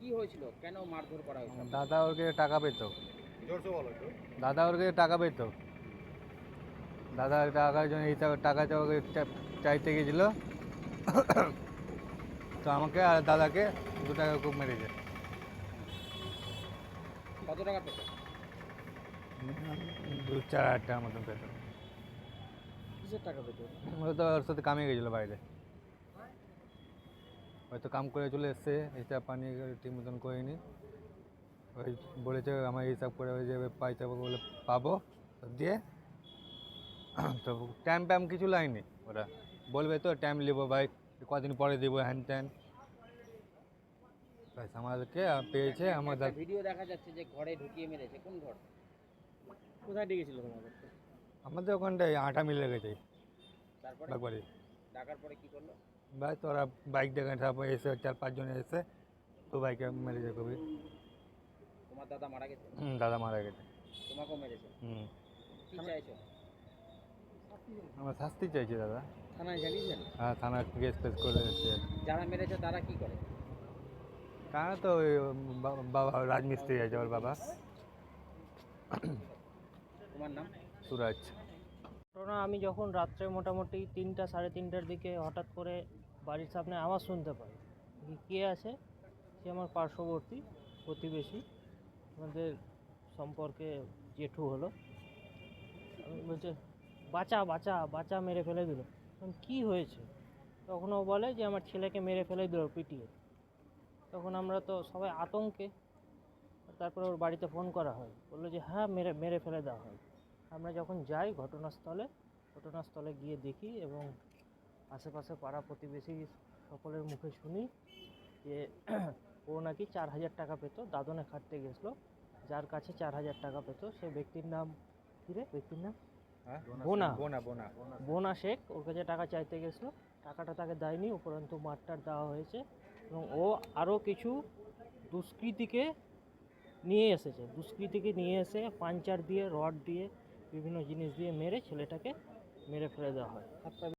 কি হয়েছিল? কেন মারধর করা হয়েছিল দাদা ওরকে টাকা পেতো। জোরসে বলো একটু। দাদা ওরকে টাকা পেতো। দাদা টাকার জন্য হিসাবে টাকা চাও- ওকে চা- চাইতে গেছিল। তো আমাকে আর দাদাকে দু টাকা খুব মেরেছে কত টাকা পেত? দু চার হাজার টাকার মতন পেতো। কিসের টাকা পেত? ও তো ওর সাথে কামিয়ে গেছিল বাইরে হয়তো কাম করে চলে এসছে হিসাব পানি ঠিক মতন করিনি। ওই বলেছে আমার হিসাব করে ওই যে পয়সা বলে পাবো দিয়ে তো টাইম প্যাম কিছু লাইনি ওরা। বলবে তো টাইম নেব ভাই কদিন পরে দেবো হ্যান ত্যান ব্যাস আমাদেরকে পেয়েছে আমাদের ভিডিও দেখা যাচ্ছে যে ঘরে ঢুকিয়ে মেরেছে কোন ঘর? কোথায় ডেকেছিল তোমাদের আমাদের ওখানটায় আটা মিলে গেছে তারপরে? ডাকার পরে কি করল? ভাই তোরা বাইক দেখে তারপর এসে চার পাঁচজন এসে তো বাইকে মেরেছে কবি। তোমার দাদা মারা গেছে? হুম, দাদা মারা গেছে। তোমাকেও মেরেছে? হুম। কি চাইছো? আমরা শাস্তি চাইছি দাদা। থানায় জানিয়েছেন? হ্যাঁ থানা কেস ফেস করে এসছে। যারা মেরেছে তারা কি করে? কারণ তো ওই বাবা রাজমিস্ত্রি আছে ওর বাবা। তোমার নাম? সুরাজ। ঘটনা আমি যখন রাত্রে মোটামুটি তিনটা, সাড়ে তিনটার দিকে হঠাৎ করে বাড়ির সামনে আওয়াজ শুনতে পাই। কি আছে? সে আমার পার্শ্ববর্তী প্রতিবেশী। আমাদের সম্পর্কে জেঠু হলো। বলছে, বাঁচা বাঁচা বাঁচা মেরে ফেলে দিল। কী হয়েছে? তখন ও বলে যে, আমার ছেলেকে মেরে ফেলে দিল পিটিয়ে। তখন আমরা তো সবাই আতঙ্কে। তারপরে ওর বাড়িতে ফোন করা হয়। বলল যে হ্যাঁ মেরে মেরে ফেলে দেওয়া হয়। আমরা যখন যাই ঘটনাস্থলে ঘটনাস্থলে গিয়ে দেখি এবং আশেপাশে পাড়া প্রতিবেশী সকলের মুখে শুনি যে ও নাকি চার হাজার টাকা পেতো দাদনে খাটতে গেছিল। যার কাছে চার হাজার টাকা পেতো সে ব্যক্তির নাম কী রে? ব্যক্তির নাম? বোনা বোনা। বোনা বোনা। শেখ। ওর কাছে টাকা চাইতে গেছিল। টাকাটা তাকে দেয়নি উপরন্তু মারটার দেওয়া হয়েছে এবং ও আরও কিছু দুষ্কৃতীকে নিয়ে এসেছে। দুষ্কৃতীকে নিয়ে এসে পাঞ্চার দিয়ে রড দিয়ে বিভিন্ন জিনিস দিয়ে মেরে ছেলেটাকে মেরে ফেলে দেওয়া হয়।